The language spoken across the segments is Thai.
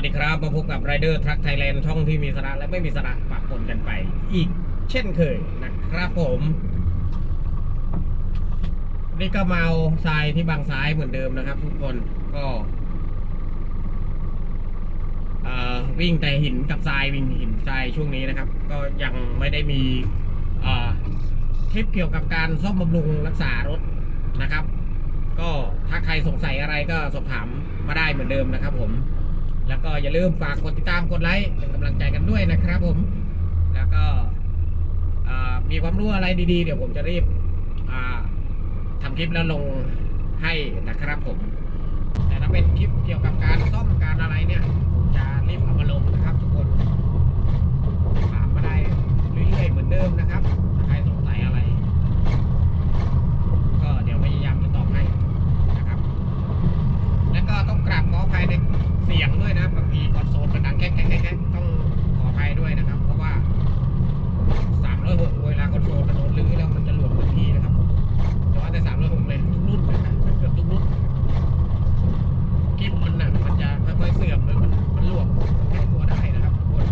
วัสดีครับ มาพบกับไรเดอร์ทรัคไทยแลนด์ช่องที่มีสาระและไม่มีสาระปะปนกันไป อีกเช่นเคยนะครับผมนี่ก็มาเอาทรายที่บางซ้ายเหมือนเดิมนะครับ ทุกคนก็วิ่งแต่หินกับทรายวิ่งหินทรายช่วงนี้นะครับ ก็ยังไม่ได้มีเอ่อคลิปเกี่ยวกับการซ่อมบำรุงรักษารถนะครับ ก็ถ้าใครสงสัยอะไรก็สอบถามมาได้เหมือนเดิมนะครับ ผม แล้วก็อย่าลืมฝากกดติดตามกดไลค์เป็นกำลังใจกันด้วยนะครับผม แล้วก็มีความรู้อะไรดีๆ เดี๋ยวผมจะรีบอ่าทำคลิปแล้วลงให้นะครับผม แต่ถ้าเป็นคลิปเกี่ยวกับการซ่อมการอะไรเนี่ยผมจะรีบเอามาลงนะครับทุกคนถามมาได้เรื่อยๆเหมือนเดิมนะครับถ้าใครสงสัยอะไร ก็เดี๋ยวพยายามจะตอบให้นะครับ แล้วก็ต้องกราบขออภัยใน สียงด้วยนะบางทีคอนโซลมันดังแค่แค่แค่ต้องขออภัยด้วยนะครับ เพราะว่าสามร้อยหกเวลาคอนโซลมันโดนลื้อแล้วมันจะหลวมทันทีนะครับแต่ว่าแต่สามร้อยหกเลยทุกรุ่นนะครับเกือบทุกรุ่นกิฟมันหนักมันจะค่อยๆเสื่อมเลยมันมันหลวมแค่ตัวได้นะครับทุกคน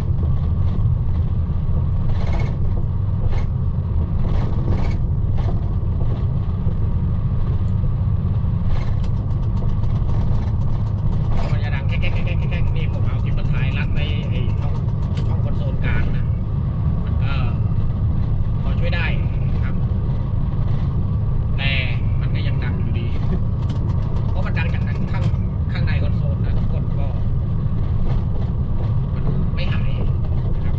มันจะดังแค่แค่แค่แค่แค่นี่ผมเอาทิปเปอร์ไทยรัดไปไอ้ช่องช่องคอนโซลกลางนะ มันก็พอช่วยได้ครับ แต่มันก็ยังดังอยู่ดี เพราะมันดังจากข้างข้างในคอนโซลนะทุกคนก็ มันไม่หายนะครับ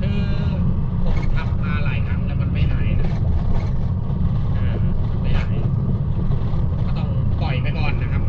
คือผมทำมาหลายครั้งแล้วมันไม่หายนะเออมันไม่หาย ก็ต้องปล่อยไปก่อนนะครับ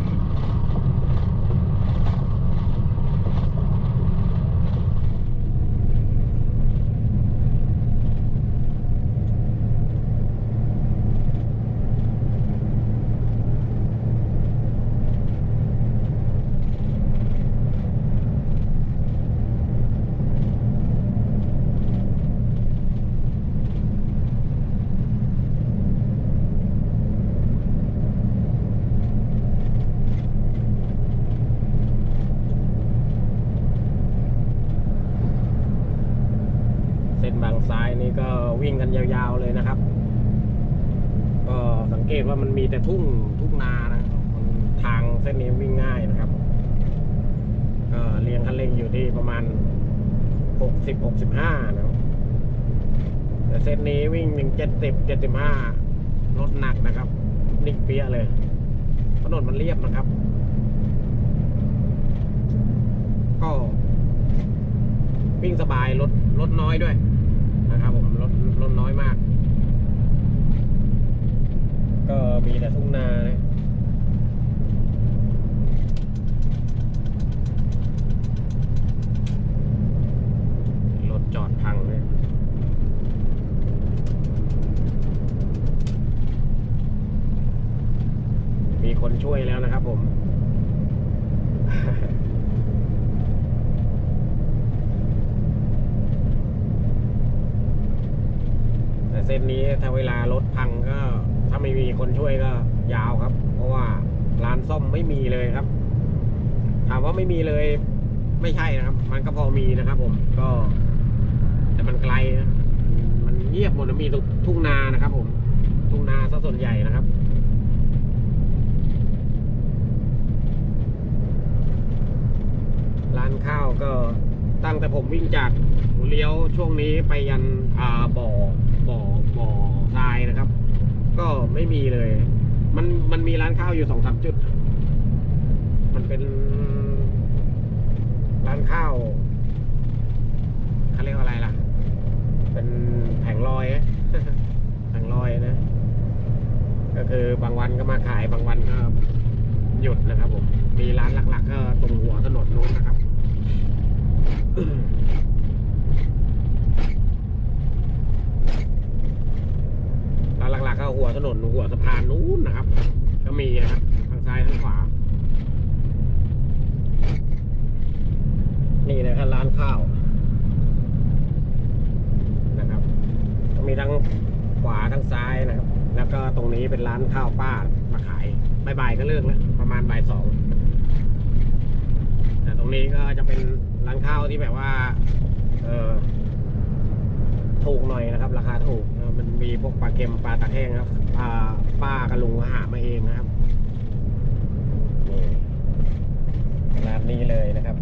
เส้นบางซ้ายนี่ก็ วิ่งกันยาวๆเลยนะครับ ก็สังเกตว่ามันมีแต่ทุ่งทุ่งนานะมันทางเส้นนี้วิ่งง่ายนะครับ ก็เรียงคันเร่งอยู่ที่ประมาณ 60 65นะครับแต่เส้นนี้วิ่งถึง70 75รถหนักนะครับนิ่งเปี้ยเลยถนนมันเรียบนะครับ ก็วิ่งสบายรถรถน้อยด้วย รถน้อยมาก ก็มีแต่ทุ่งนานะรถจอดพังเลยมีคนช่วยแล้วนะครับผม แต่เส้นนี้ถ้าเวลารถพังก็ ถ้าไม่มีคนช่วยก็ยาวครับ เพราะว่าร้านซ่อมไม่มีเลยครับ ถามว่าไม่มีเลยไม่ใช่นะครับ มันก็พอมีนะครับผมก็ แต่มันไกลนะมันเงียบหมดมีทุ่งนานะครับ ผม ทุ่งนาซะส่วนใหญ่นะครับร้านข้าวก็ ตั้งแต่ผมวิ่งจากเลี้ยวช่วงนี้ไปยันอ่าบ่อบ่อบ่อทรายนะครับ ก็ไม่มีเลย มันมันมีร้านข้าวอยู่สองสามจุด มันเป็นร้านข้าวเขาเรียกว่าอะไรล่ะ เป็นแผงลอยแผงลอยนะ ก็คือบางวันก็มาขายบางวันก็หยุดนะครับผม มีร้านหลัก ๆ ก็ตรงหัวถนนนู้นนะครับ ร้านหลักๆก็หัวถนนหัวสะพานนู้นนะครับ ก็มีนะครับทางซ้ายทางขวา นี่นะครับร้านข้าวนะครับมีทั้งขวาทั้งซ้ายนะครับ แล้วก็ตรงนี้เป็นร้านข้าวป้ามาขายบ่ายๆก็เลิกแล้วประประมาณบ่ายสอง รงนี้ก็จะเป็นร้านข้าวที่แบบว่า เออถูกหน่อยนะครับ ราคาถูกมันมีพวกปลาเค็มปลาตะแห้งครับปลาป้ากับลุงหามาเองนะครับนี่ร้านนี้เลยนะครับ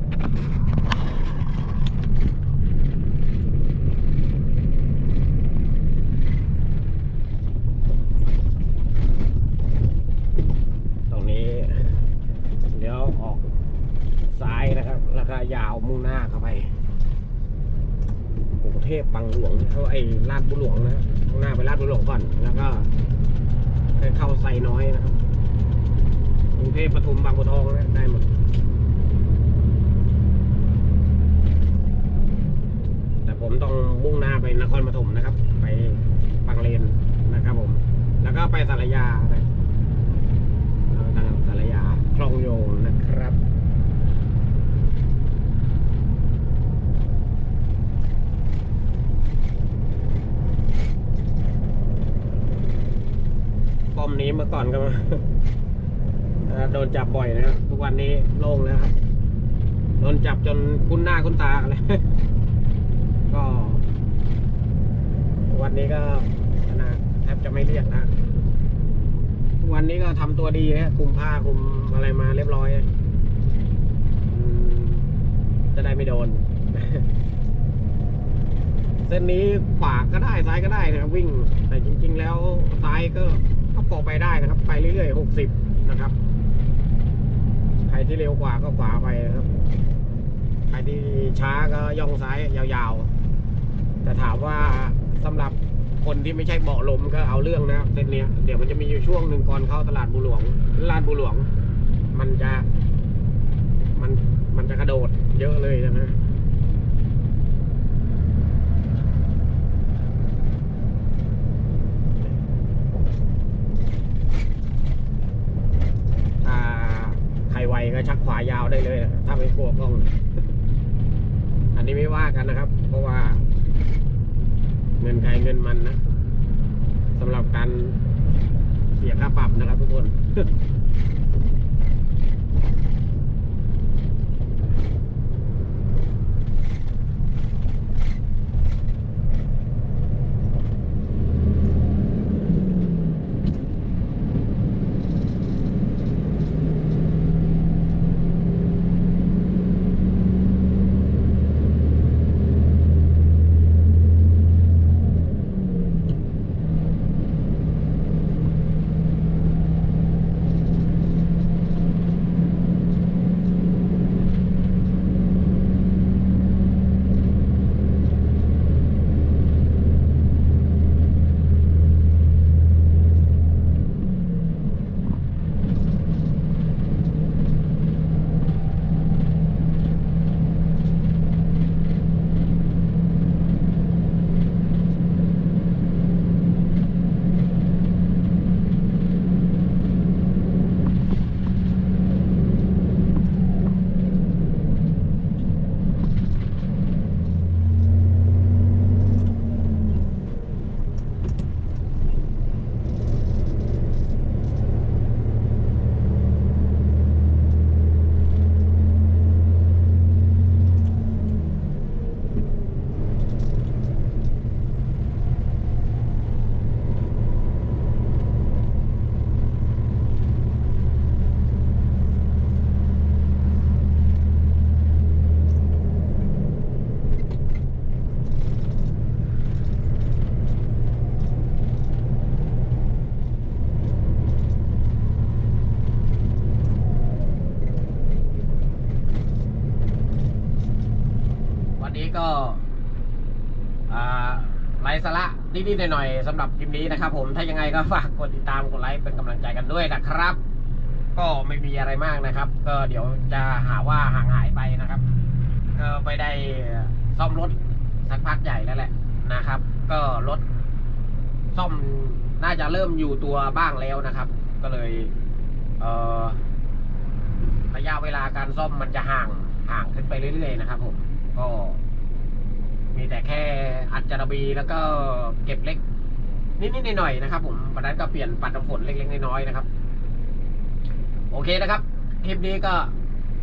ตรงนี้เดี๋ยวออกซ้ายนะครับ แล้วก็ยาวมุ่งหน้าเข้าไปกรุงเทพบางหลวงเขาไอ้ลาดบุหลว งนะมุ่งหน้าไปลาดบุหลวงก่อน แล้วก็เข้าไซน้อยนะครับกรุงเทพปทุมบางบัวทองนะได้หมดแต่ผมต้องมุ่งหน้าไปนครปฐมนะครับ ไปบางเลนนะครับผม แล้วก็ไปสารยาไปทางสารยาคลองโยงนะครับ ป้อมนี้เมื่อ ก่อนก็เอ่อโดนจับบ่อยนะครับ ทุกวันนี้โล่งแล้วครับ โดนจับจนคุ้นหน้าคุ้นตาเลยก็ วันนี้ก็นะแทบจะไม่เรียกนะทุกวันนี้ก็ทำตัวดีนะคุมผ้าคุมอะไรมาเรียบร้อย จะได้ไม่โดน เส้นนี้ขวาก็ได้ซ้ายก็ได้นะครับวิ่งแต่จริง ๆ แล้วซ้ายก็ ก็พอไปได้นะครับ ไปเรื่อยๆหกสิบนะครับ ใครที่เร็วกว่าก็ขวาไปนะครับ ใครที่ช้าก็ย่องซ้ายยาวๆ แต่ถามว่าสำหรับคนที่ไม่ใช่เบาะลมก็เอาเรื่องนะครับเส้นนี้เดี๋ยวมันจะมีอยู่ช่วงหนึ่งก่อนเข้าตลาดบุหลวงลาดบุหลวง มันจะมันมันจะกระโดดเยอะเลยนะฮะถ้าใครไวก็ชักขวายาวได้เลยนะถ้า ไม่กลัวกล้อง อันนี้ไม่ว่ากันนะครับ เพราะว่า เงินใครเงินมันนะสำหรับการเสียค่าปรับนะครับทุกคน ก็ไลฟ์สาระนิดๆหน่อยๆสำหรับคลิปนี้นะครับ ผมถ้ายังไงก็ฝากกดติดตามกดไลค์เป็นกำลังใจกันด้วยนะครับ ก็ไม่มีอะไรมากนะครับ ก็เดี๋ยวจะหาว่าห่างหายไปนะครับก็ไปได้ซ่อมรถสักพักใหญ่แล้วแหละนะครับ ก็รถซ่อมน่าจะเริ่มอยู่ตัวบ้างแล้วนะครับ ก็เลยเออระยะเวลาการซ่อมมันจะห่างห่างขึ้นไปเรื่อยๆนะครับ ผมก็ มีแต่แค่อัดจารบีแล้วก็เก็บเล็ก นิดๆหน่อยๆนะครับ ผมวันนั้นก็เปลี่ยนปัดน้ำฝนเล็กๆน้อยๆนะครับ โอเคนะครับคลิปนี้ก็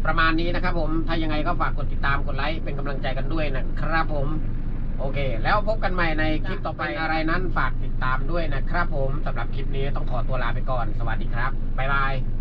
ประมาณนี้นะครับ ผมถ้ายังไงก็ฝากกดติดตามกดไลค์เป็นกำลังใจกันด้วยนะครับ ผม โอเค แล้วพบกันใหม่ในคลิปต่อไปอะไรนั้นฝากติดตามด้วยนะครับ ผมสำหรับคลิปนี้ต้องขอตัวลาไปก่อน สวัสดีครับบ๊ายบาย